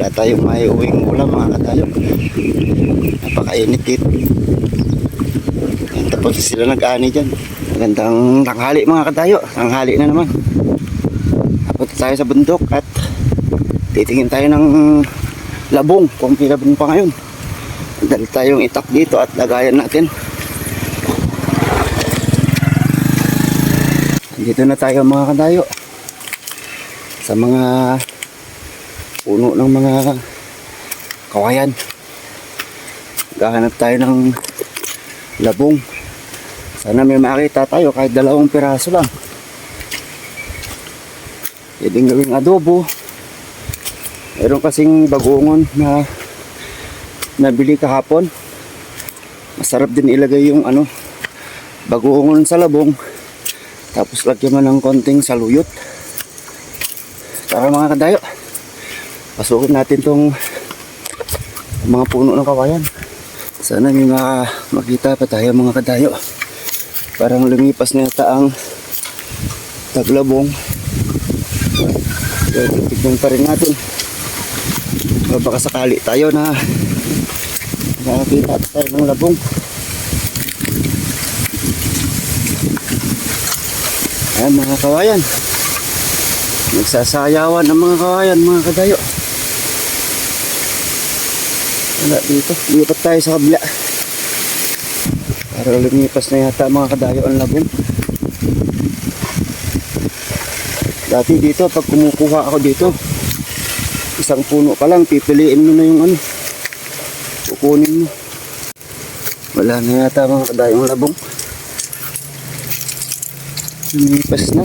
Wala tayong may uwing ulam mga kadayo. Napakainit dito. Tapos sila nag-ani dyan. Magandang tanghali mga kadayo. Tanghali na naman. Tapos tayo sa bundok at titingin tayo ng labong kung pilabong pa ngayon. Dali tayong itak dito at lagayan natin. Dito na tayo mga kadayo. Sa mga puno ng mga kawayan. Gahanap tayo ng labong. Sana may makita tayo kahit dalawang piraso lang. Pwedeng gawing adobo. Meron kasing bagongon na nabili kahapon. Masarap din ilagay yung ano bagongon sa labong. Tapos lagyan mo ng konting saluyot. Tara mga kadayo. Pasukin natin tong mga puno ng kawayan. Sana may maka- makita pa tayo mga kadayo. Parang lumipas na yata ang taglabong. Kaya titignan pa rin natin. Baka sakali tayo na nakakita tayo ng labong. Ayan mga kawayan. Nagsasayawan ang mga kawayan mga kadayo. Wala dito. Lipat tayo sa kabila. Para lumipas na yata mga kadayo ang labong. Dati dito pag kumukuha ako dito, isang puno pa lang, pipiliin mo na yung ano. Kukunin mo. Wala na yata mga kadayo ang labong. Lumipas na.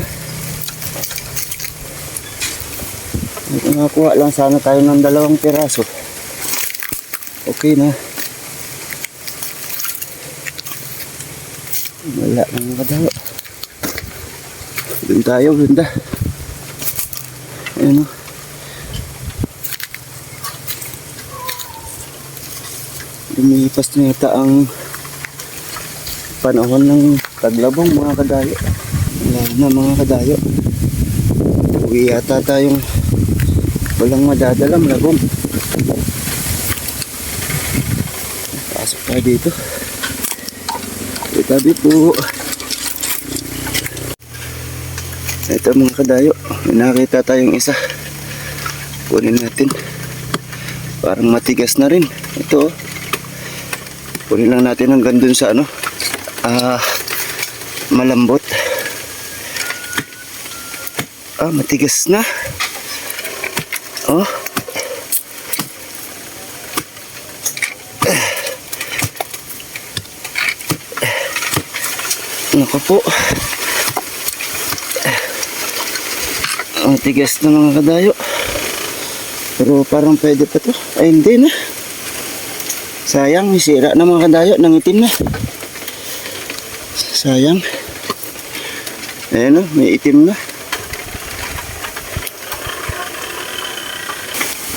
Nakakuha lang sana tayo ng dalawang piraso. Okay na. Wala nang kadayo. Doon tayo, ganda. Ayan o. Lumipas na yata ang panahon ng taglabong mga kadayo. Wala na mga kadayo. Uwi yata tayong walang madadalang labong. Pasok tayo dito. Itabi po. Ito mga kadayo. Nakita tayong isa. Kunin natin. Parang matigas na rin. Ito. oh. Kunin lang natin hanggang dun sa ano. Ah, malambot. Ah, matigas na. Oh. Nako po. Ang tigas na mga kadayo. Pero parang pwede pa to. Ay hindi na. Sayang, sira na mga kadayo. Nangitim na. Sayang. Ayan o, may itim na.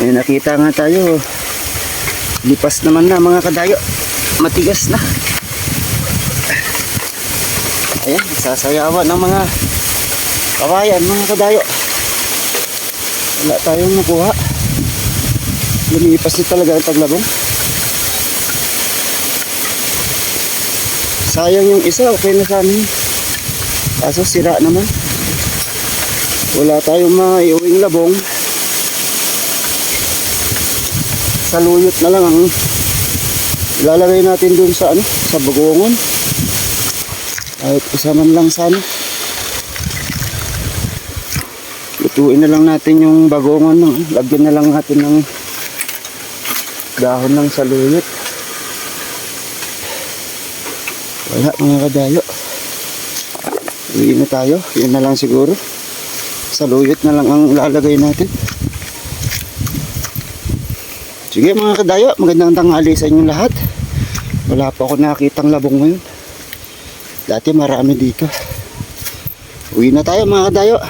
May nakita nga tayo. Lipas naman na mga kadayo. Matigas na. Ayan, sasayawan ng mga kawayan, mga kadayo. Wala tayong nakuha. Lumipas na talaga ang taglabong. Sayang yung isa, okay na sa amin. Kaso sira naman. Wala tayong maiuwing labong. Saluyot na lang ang ilalagay natin dun sa ano, sa bagongon. Kahit isa man lang sana. Lutuin na lang natin yung bagongon. No? Lagyan na lang natin ng dahon ng saluyot. Wala mga kadayo. Uwi na tayo. Yun na lang siguro. Saluyot na lang ang lalagay natin. Sige mga kadayo, magandang tanghali sa inyo lahat. Wala pa ako nakitang labong ngayon. Dati marami dito. Uwi na tayo mga kadayo.